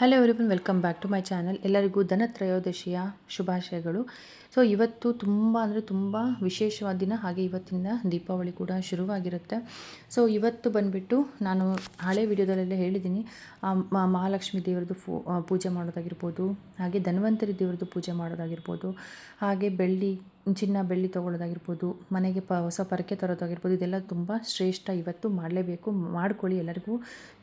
Hello everyone welcome back to my channel ಎಲ್ಲರಿಗೂ ಧನತ್ರಯೋದಶಿಯ ಶುಭಾಶಯಗಳು. ಸೊ ಇವತ್ತು ತುಂಬ ಅಂದರೆ ತುಂಬ ವಿಶೇಷವಾದ ದಿನ, ಹಾಗೆ ಇವತ್ತಿಂದ ದೀಪಾವಳಿ ಕೂಡ ಶುರುವಾಗಿರುತ್ತೆ. ಸೊ ಇವತ್ತು ಬಂದುಬಿಟ್ಟು ನಾನು ಹಳೆ ವಿಡಿಯೋದಲ್ಲೆಲ್ಲ ಹೇಳಿದ್ದೀನಿ. ಮಹಾಲಕ್ಷ್ಮಿ ದೇವರದ್ದು ಫೋ ಪೂಜೆ ಮಾಡೋದಾಗಿರ್ಬೋದು, ಹಾಗೆ ಧನ್ವಂತರಿ ದೇವರದ್ದು ಪೂಜೆ ಮಾಡೋದಾಗಿರ್ಬೋದು, ಹಾಗೆ ಬೆಳ್ಳಿ ಚಿನ್ನ, ಬೆಳ್ಳಿ ತೊಗೊಳ್ಳೋದಾಗಿರ್ಬೋದು, ಮನೆಗೆ ಪ, ಹೊಸ ಪರಕೆ ತರೋದಾಗಿರ್ಬೋದು, ಇದೆಲ್ಲ ತುಂಬ ಶ್ರೇಷ್ಠ ಇವತ್ತು ಮಾಡಲೇಬೇಕು. ಮಾಡ್ಕೊಳ್ಳಿ ಎಲ್ಲರಿಗೂ.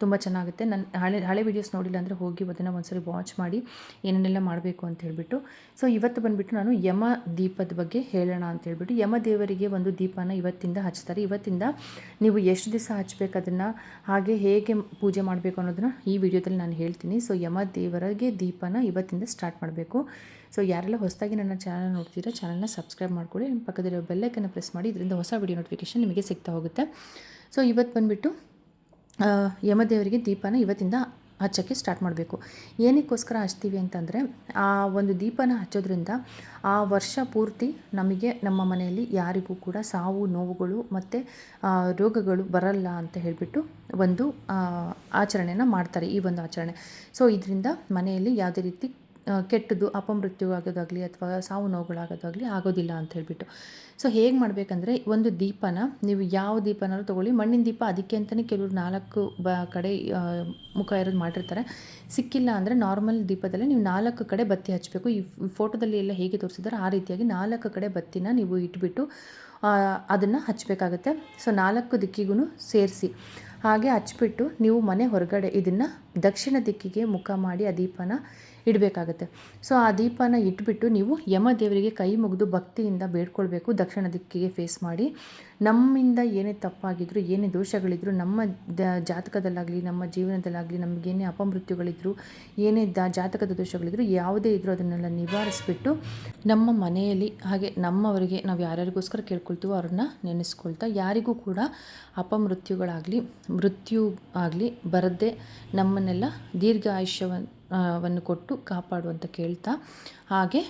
ತುಂಬ ಚೆನ್ನಾಗುತ್ತೆ. ನನ್ನ ಹಳೆ ಹಳೆ ವೀಡಿಯೋಸ್ ನೋಡಿಲ್ಲ ಅಂದರೆ ಹೋಗಿ ಅದನ್ನು ಒಂದ್ಸರಿ ವಾಚ್ ಮಾಡಿ ಏನೇನೆಲ್ಲ ಮಾಡಬೇಕು ಅಂತ ಹೇಳಿಬಿಟ್ಟು. ಸೊ ಇವತ್ತು ಬಂದುಬಿಟ್ಟು ನಾನು ಯಮ ದೀಪದ ಬಗ್ಗೆ ಹೇಳೋಣ ಅಂತ ಹೇಳ್ಬಿಟ್ಟು. ಯಮ ದೇವರಿಗೆ ಒಂದು ದೀಪನ ಇವತ್ತಿಂದ ಹಚ್ತಾರೆ. ಇವತ್ತಿಂದ ನೀವು ಎಷ್ಟು ದಿವಸ ಹಚ್ಬೇಕು ಅದನ್ನು, ಹಾಗೆ ಹೇಗೆ ಪೂಜೆ ಮಾಡಬೇಕು ಅನ್ನೋದನ್ನ ಈ ವಿಡಿಯೋದಲ್ಲಿ ನಾನು ಹೇಳ್ತೀನಿ. ಸೊ ಯಮ ದೇವರಿಗೆ ದೀಪನ ಇವತ್ತಿಂದ ಸ್ಟಾರ್ಟ್ ಮಾಡಬೇಕು. ಸೊ ಯಾರೆಲ್ಲ ಹೊಸದಾಗಿ ನನ್ನ ಚಾನಲ್ ನೋಡ್ತೀರಾ ಚಾನಲ್ನ ಸಬ್ಸ್ಕ್ರೈಬ್ ಮಾಡ್ಕೊಳ್ಳಿ ಪಕ್ಕದಲ್ಲಿರೋ ಬೆಲ್ಲೈಕನ್ನು ಪ್ರೆಸ್ ಮಾಡಿ. ಇದರಿಂದ ಹೊಸ ವಿಡಿಯೋ ನೋಟಿಫಿಕೇಷನ್ ನಿಮಗೆ ಸಿಗ್ತಾ ಹೋಗುತ್ತೆ. ಸೊ ಇವತ್ತು ಬಂದುಬಿಟ್ಟು ಯಮದೇವರಿಗೆ ದೀಪನ ಇವತ್ತಿಂದ ಹಚ್ಚೋಕ್ಕೆ ಸ್ಟಾರ್ಟ್ ಮಾಡಬೇಕು. ಏನಕ್ಕೋಸ್ಕರ ಹಚ್ತೀವಿ ಅಂತಂದರೆ, ಆ ಒಂದು ದೀಪನ ಹಚ್ಚೋದ್ರಿಂದ ಆ ವರ್ಷ ಪೂರ್ತಿ ನಮಗೆ ನಮ್ಮ ಮನೆಯಲ್ಲಿ ಯಾರಿಗೂ ಕೂಡ ಸಾವು, ನೋವುಗಳು ಮತ್ತು ರೋಗಗಳು ಬರಲ್ಲ ಅಂತ ಹೇಳಿಬಿಟ್ಟು ಒಂದು ಆಚರಣೆಯನ್ನು ಮಾಡ್ತಾರೆ. ಈ ಒಂದು ಆಚರಣೆ. ಸೊ ಇದರಿಂದ ಮನೆಯಲ್ಲಿ ಯಾವುದೇ ರೀತಿ ಕೆಟ್ಟದ್ದು ಅಪಮೃತ್ಯು ಆಗೋದಾಗಲಿ ಅಥವಾ ಸಾವು ನೋವುಗಳಾಗೋದಾಗಲಿ ಆಗೋದಿಲ್ಲ ಅಂತ ಹೇಳಿಬಿಟ್ಟು. ಸೊ ಹೇಗೆ ಮಾಡಬೇಕಂದ್ರೆ ಒಂದು ದೀಪನ ನೀವು ಯಾವ ದೀಪನಾದ್ರು ತೊಗೊಳ್ಳಿ. ಮಣ್ಣಿನ ದೀಪ ಅದಕ್ಕೆ ಅಂತಲೇ ಕೆಲವರು ನಾಲ್ಕು ಬ ಕಡೆ ಮುಖ ಇರೋದು ಮಾಡಿರ್ತಾರೆ. ಸಿಕ್ಕಿಲ್ಲ ಅಂದರೆ ನಾರ್ಮಲ್ ದೀಪದಲ್ಲಿ ನೀವು ನಾಲ್ಕು ಕಡೆ ಬತ್ತಿ ಹಚ್ಚಬೇಕು ಈ ಫೋಟೋದಲ್ಲಿ ಎಲ್ಲ ಹೇಗೆ ತೋರಿಸಿದ್ರೆ ಆ ರೀತಿಯಾಗಿ ನಾಲ್ಕು ಕಡೆ ಬತ್ತಿನ ನೀವು ಇಟ್ಬಿಟ್ಟು ಅದನ್ನು ಹಚ್ಚಬೇಕಾಗತ್ತೆ ಸೊ ನಾಲ್ಕು ದಿಕ್ಕಿಗೂ ಸೇರಿಸಿ. ಹಾಗೆ ಹಚ್ಚಿಬಿಟ್ಟು ನೀವು ಮನೆ ಹೊರಗಡೆ ಇದನ್ನು ದಕ್ಷಿಣ ದಿಕ್ಕಿಗೆ ಮುಖ ಮಾಡಿ ಆ ದೀಪನ ಇಡಬೇಕಾಗತ್ತೆ. ಸೊ ಆ ದೀಪನ ಇಟ್ಬಿಟ್ಟು ನೀವು ಯಮ ದೇವರಿಗೆ ಕೈ ಮುಗಿದು ಭಕ್ತಿಯಿಂದ ಬೇಡ್ಕೊಳ್ಬೇಕು, ದಕ್ಷಿಣ ದಿಕ್ಕಿಗೆ ಫೇಸ್ ಮಾಡಿ. ನಮ್ಮಿಂದ ಏನೇ ತಪ್ಪಾಗಿದ್ದರೂ ಏನೇ ದೋಷಗಳಿದ್ದರೂ ನಮ್ಮ ದ ಜಾತಕದಲ್ಲಾಗಲಿ, ನಮ್ಮ ಜೀವನದಲ್ಲಾಗಲಿ ನಮಗೇನೇ ಅಪಮೃತ್ಯುಗಳಿದ್ದರೂ ಏನೇ ದ ಜಾತಕದ ದೋಷಗಳಿದ್ದರೂ ಯಾವುದೇ ಇದ್ದರೂ ಅದನ್ನೆಲ್ಲ ನಿವಾರಿಸ್ಬಿಟ್ಟು ನಮ್ಮ ಮನೆಯಲ್ಲಿ, ಹಾಗೆ ನಮ್ಮವರಿಗೆ ನಾವು ಯಾರ್ಯಾರಿಗೋಸ್ಕರ ಕೇಳ್ಕೊಳ್ತೀವೋ ಅವ್ರನ್ನ ನೆನೆಸ್ಕೊಳ್ತಾ, ಯಾರಿಗೂ ಕೂಡ ಅಪಮೃತ್ಯುಗಳಾಗಲಿ, ಮೃತ್ಯು ಆಗಲಿ ಬರದೇ ನಮ್ಮನ್ನೆಲ್ಲ ದೀರ್ಘ ಆಯುಷ್ಯವನ್ನು ವನ್ನು ಕೊಟ್ಟು ಕಾಪಾಡು ಅಂತ ಕೇಳ್ತಾ, ಹಾಗೆ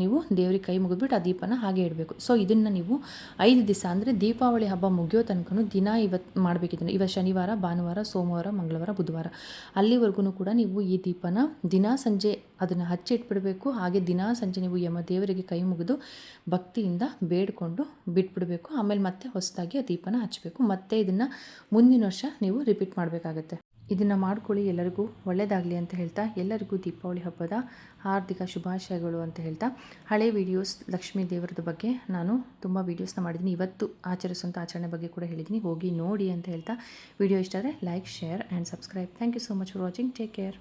ನೀವು ದೇವ್ರಿಗೆ ಕೈ ಮುಗಿದ್ಬಿಟ್ಟು ಆ ದೀಪನ ಹಾಗೆ ಇಡಬೇಕು. ಸೊ ಇದನ್ನು ನೀವು ಐದು ದಿವಸ ಅಂದರೆ ದೀಪಾವಳಿ ಹಬ್ಬ ಮುಗಿಯೋ ತನಕ ದಿನ ಇವತ್ತು ಮಾಡಬೇಕಿದ್ದನ್ನು ಇವತ್ತು ಶನಿವಾರ, ಭಾನುವಾರ, ಸೋಮವಾರ, ಮಂಗಳವಾರ, ಬುಧವಾರ. ಅಲ್ಲಿವರೆಗೂ ಕೂಡ ನೀವು ಈ ದೀಪನ ದಿನ ಸಂಜೆ ಅದನ್ನು ಹಚ್ಚಿಟ್ಬಿಡಬೇಕು. ಹಾಗೆ ದಿನ ಸಂಜೆ ನೀವು ಯಮ ದೇವರಿಗೆ ಕೈ ಮುಗಿದು ಭಕ್ತಿಯಿಂದ ಬೇಡಿಕೊಂಡು ಬಿಟ್ಬಿಡಬೇಕು. ಆಮೇಲೆ ಮತ್ತೆ ಹೊಸದಾಗಿ ಆ ದೀಪನ ಹಚ್ಚಬೇಕು ಮತ್ತೆ ಇದನ್ನು ಮುಂದಿನ ವರ್ಷ ನೀವು ರಿಪೀಟ್ ಮಾಡಬೇಕಾಗತ್ತೆ. ಇದನ್ನು ಮಾಡ್ಕೊಳ್ಳಿ, ಎಲ್ಲರಿಗೂ ಒಳ್ಳೆಯದಾಗಲಿ ಅಂತ ಹೇಳ್ತಾ, ಎಲ್ಲರಿಗೂ ದೀಪಾವಳಿ ಹಬ್ಬದ ಹಾರ್ದಿಕ ಶುಭಾಶಯಗಳು ಅಂತ ಹೇಳ್ತಾ. ಹಳೆ ವೀಡಿಯೋಸ್ ಲಕ್ಷ್ಮೀ ದೇವರದ ಬಗ್ಗೆ ನಾನು ತುಂಬ ವೀಡಿಯೋಸ್ನ ಮಾಡಿದ್ದೀನಿ. ಇವತ್ತು ಆಚರಿಸುವಂಥ ಆಚರಣೆ ಬಗ್ಗೆ ಕೂಡ ಹೇಳಿದ್ದೀನಿ. ಹೋಗಿ ನೋಡಿ ಅಂತ ಹೇಳ್ತಾ. ವಿಡಿಯೋ ಇಷ್ಟ ಆದರೆ like share and subscribe thank you so much for watching take care